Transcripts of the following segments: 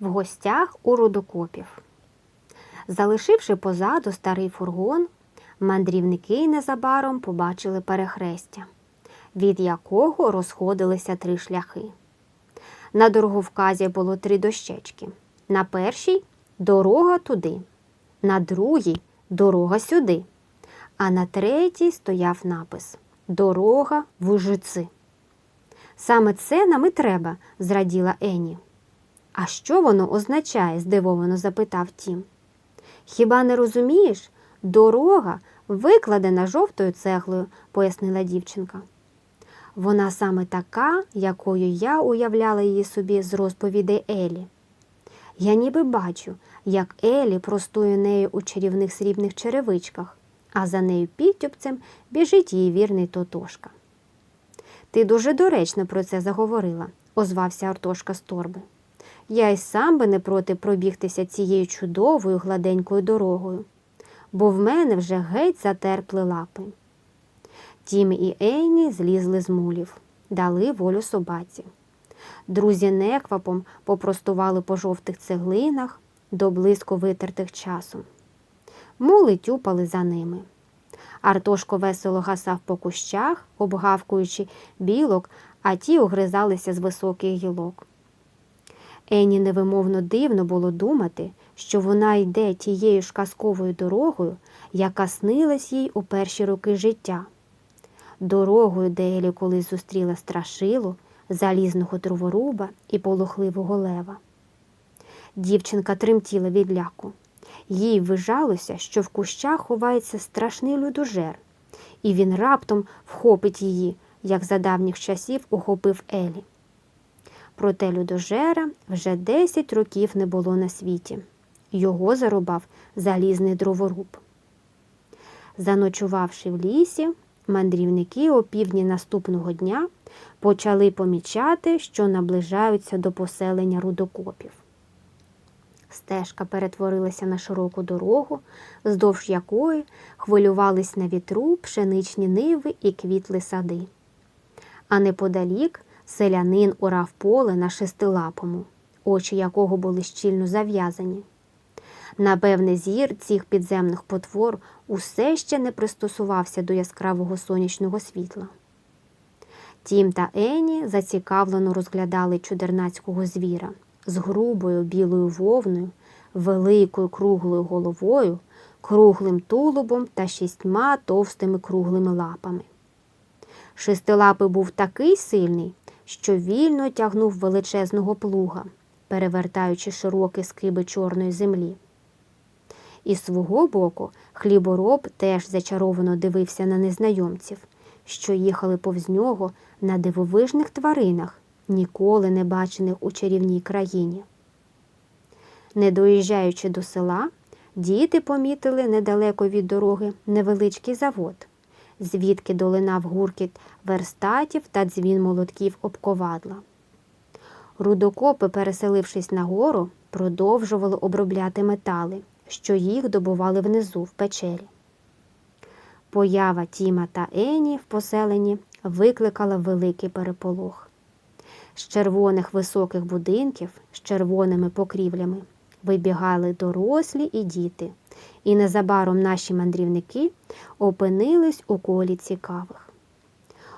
в гостях у рудокопів. Залишивши позаду старий фургон, мандрівники незабаром побачили перехрестя, від якого розходилися три шляхи. На дороговказі було три дощечки. На першій дорога туди, на другій дорога сюди, а на третій стояв напис Дорога в Ужиці. Саме це нам і треба, зраділа Ені. А що воно означає? здивовано запитав Тім. Хіба не розумієш? Дорога викладена жовтою цеглою, пояснила дівчинка. Вона саме така, якою я уявляла її собі з розповідей Елі. Я ніби бачу, як Елі простує нею у чарівних срібних черевичках, а за нею підтюпцем біжить її вірний Тотошка. Ти дуже доречно про це заговорила, озвався Артошка з торби. Я й сам би не проти пробігтися цією чудовою гладенькою дорогою, бо в мене вже геть затерпли лапи. Тім і Ейні злізли з мулів, дали волю собаці. Друзі неквапом попростували по жовтих цеглинах до близько витертих часом. Мули тюпали за ними. Артошко весело гасав по кущах, обгавкуючи білок, а ті огризалися з високих гілок. Ені невимовно дивно було думати, що вона йде тією ж казковою дорогою, яка снилась їй у перші роки життя. Дорогою, де Елі колись зустріла страшилу, залізного дроворуба і полохливого лева. Дівчинка тремтіла від ляку. Їй ввижалося, що в кущах ховається страшний людожер, і він раптом вхопить її, як за давніх часів ухопив Елі. Проте людожера вже 10 років не було на світі. Його зарубав залізний дроворуб. Заночувавши в лісі, мандрівники о півдні наступного дня почали помічати, що наближаються до поселення рудокопів. Стежка перетворилася на широку дорогу, вздовж якої хвилювались на вітру пшеничні ниви і квітли сади. А неподалік селянин урав поле на шестилапому, очі якого були щільно зав'язані. Напевне, зір цих підземних потвор усе ще не пристосувався до яскравого сонячного світла. Тім та Ені зацікавлено розглядали чудернацького звіра з грубою білою вовною, великою круглою головою, круглим тулубом та шістьма товстими круглими лапами. Шестилапий був такий сильний, що вільно тягнув величезного плуга, перевертаючи широкі скиби чорної землі. Із свого боку хлібороб теж зачаровано дивився на незнайомців, що їхали повз нього на дивовижних тваринах, ніколи не бачених у чарівній країні. Не доїжджаючи до села, діти помітили недалеко від дороги невеличкий завод, звідки долинав гуркіт верстатів та дзвін молотків об ковадла. Рудокопи, переселившись нагору, продовжували обробляти метали, що їх добували внизу в печері. Поява Тіма та Ені в поселенні викликала великий переполох. З червоних високих будинків з червоними покрівлями вибігали дорослі і діти, і незабаром наші мандрівники опинились у колі цікавих.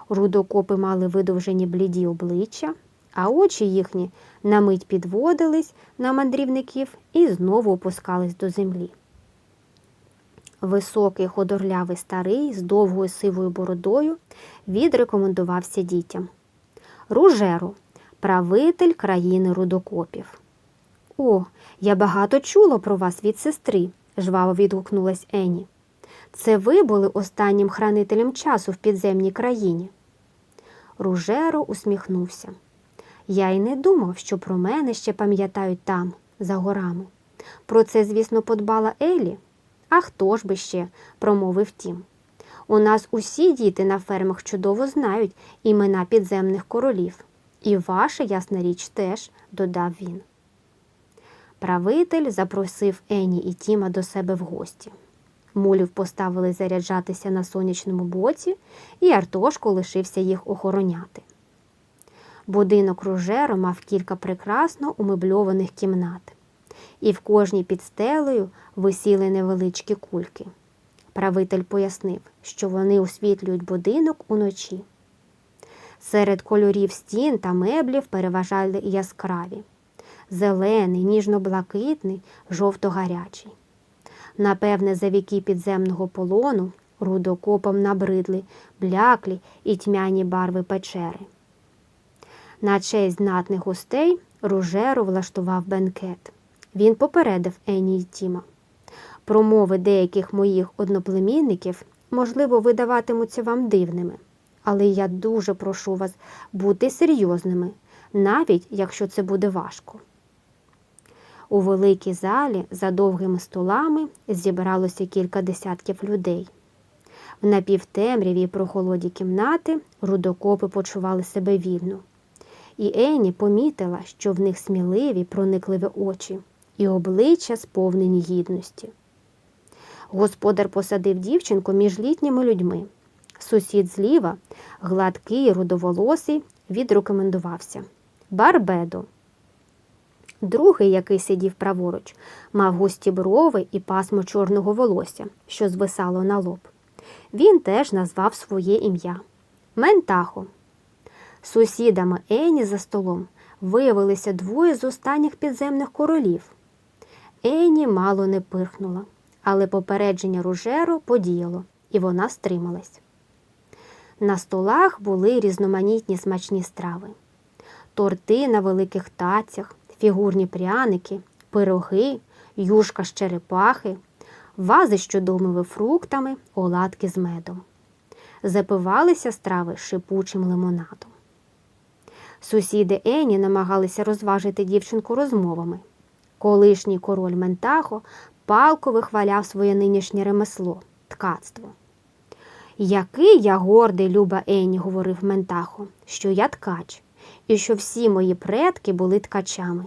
Рудокопи мали видовжені бліді обличчя, а очі їхні на мить підводились на мандрівників і знову опускались до землі. Високий ходорлявий старий з довгою сивою бородою відрекомендувався дітям. Ружеру, правитель країни рудокопів. О, я багато чула про вас від сестри, жваво відгукнулась Ені. Це ви були останнім хранителем часу в підземній країні. Ружеро усміхнувся. Я й не думав, що про мене ще пам'ятають там, за горами. Про це, звісно, подбала Елі. А хто ж би ще, промовив тім. У нас усі діти на фермах чудово знають імена підземних королів. І ваша, ясна річ, теж, додав він. Правитель запросив Ені і Тіма до себе в гості. Мулів поставили заряджатися на сонячному боці, і Артошко лишився їх охороняти. Будинок Ружеро мав кілька прекрасно умебльованих кімнат, і в кожній під стелею висіли невеличкі кульки. Правитель пояснив, що вони освітлюють будинок уночі. Серед кольорів стін та меблів переважали яскраві зелений, ніжно-блакитний, жовто-гарячий. Напевне, за віки підземного полону рудокопом набридли бляклі і тьмяні барви печери. На честь знатних гостей Ружеро влаштував бенкет. Він попередив Ені й Тіма. Промови деяких моїх одноплемінників, можливо, видаватимуться вам дивними, але я дуже прошу вас бути серйозними, навіть якщо це буде важко. У великій залі за довгими столами зібралося кілька десятків людей. В напівтемряві і прохолоді кімнати рудокопи почували себе вільно. І Ені помітила, що в них сміливі, проникливі очі і обличчя сповнені гідності. Господар посадив дівчинку між літніми людьми. Сусід зліва, гладкий, рудоволосий, відрекомендувався Барбедо. Другий, який сидів праворуч, мав густі брови і пасмо чорного волосся, що звисало на лоб. Він теж назвав своє ім'я Ментахо. Сусідами Ені за столом виявилися двоє з останніх підземних королів. Ені мало не пирхнула, але попередження Ружеро подіяло, і вона стрималась. На столах були різноманітні смачні страви, торти на великих тацях, фігурні пряники, пироги, юшка з черепахи, вази з чудовими фруктами, оладки з медом. Запивалися страви шипучим лимонадом. Сусіди Ені намагалися розважити дівчинку розмовами. Колишній король Ментахо палко вихваляв своє нинішнє ремесло ткацтво. Який я гордий, люба Ені, говорив Ментахо, що я ткач, і що всі мої предки були ткачами.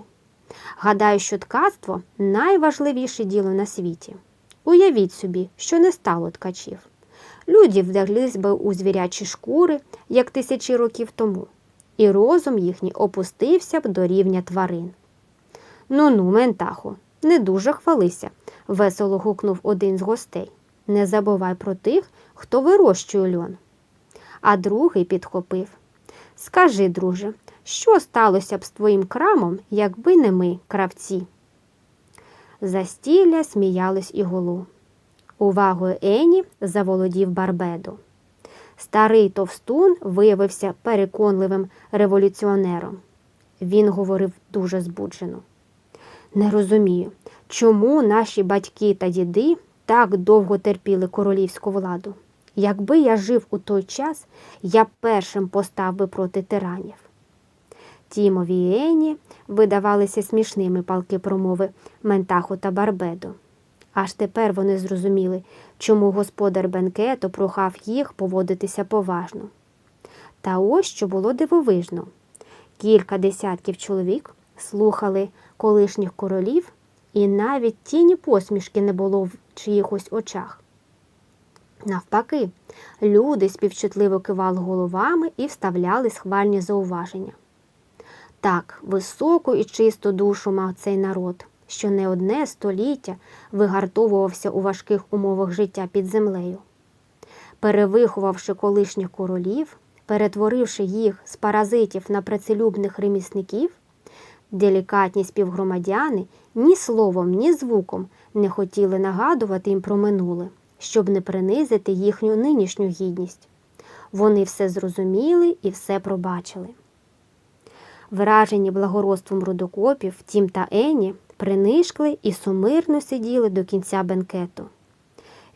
Гадаю, що ткацтво найважливіше діло на світі. Уявіть собі, що не стало ткачів. Люди вдяглись би у звірячі шкури, як тисячі років тому, і розум їхній опустився б до рівня тварин. Ну ну, Ментахо, не дуже хвалися, весело гукнув один з гостей. Не забувай про тих, хто вирощує льон. А другий підхопив Скажи, друже, що сталося б з твоїм крамом, якби не ми, кравці? Застілля сміялось і голу. Увагою Ені заволодів Барбедо. Старий товстун виявився переконливим революціонером. Він говорив дуже збуджено. Не розумію, чому наші батьки та діди так довго терпіли королівську владу. Якби я жив у той час, я першим постав би проти тиранів. Тімові і Ені видавалися смішними палки промови Ментаху та Барбедо. Аж тепер вони зрозуміли, чому господар бенкету прохав їх поводитися поважно. Та ось що було дивовижно. Кілька десятків чоловік слухали колишніх королів, і навіть тіні посмішки не було в чиїхось очах. Навпаки, люди співчутливо кивали головами і вставляли схвальні зауваження. Так, високу і чисту душу мав цей народ, що не одне століття вигартовувався у важких умовах життя під землею. Перевиховавши колишніх королів, перетворивши їх з паразитів на працелюбних ремісників, делікатні співгромадяни ні словом, ні звуком не хотіли нагадувати їм про минуле, щоб не принизити їхню нинішню гідність. Вони все зрозуміли і все пробачили. Вражені благородством рудокопів, Тім та Ені принишкли і сумирно сиділи до кінця бенкету.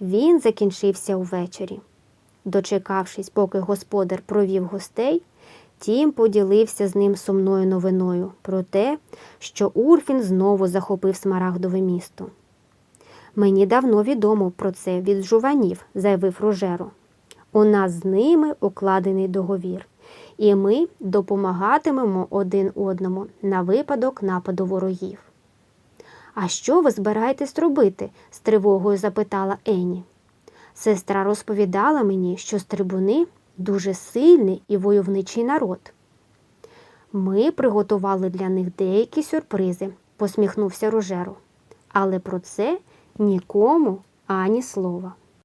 Він закінчився увечері. Дочекавшись, поки господар провів гостей, Тім поділився з ним сумною новиною про те, що Урфін знову захопив смарагдове місто. Мені давно відомо про це від жуванів, заявив Рожеро. У нас з ними укладений договір, і ми допомагатимемо один одному на випадок нападу ворогів. А що ви збираєтесь робити? з тривогою запитала Ені. Сестра розповідала мені, що стрибуни дуже сильний і войовничий народ. Ми приготували для них деякі сюрпризи, посміхнувся Рожеро. Але про це нікому ані слова.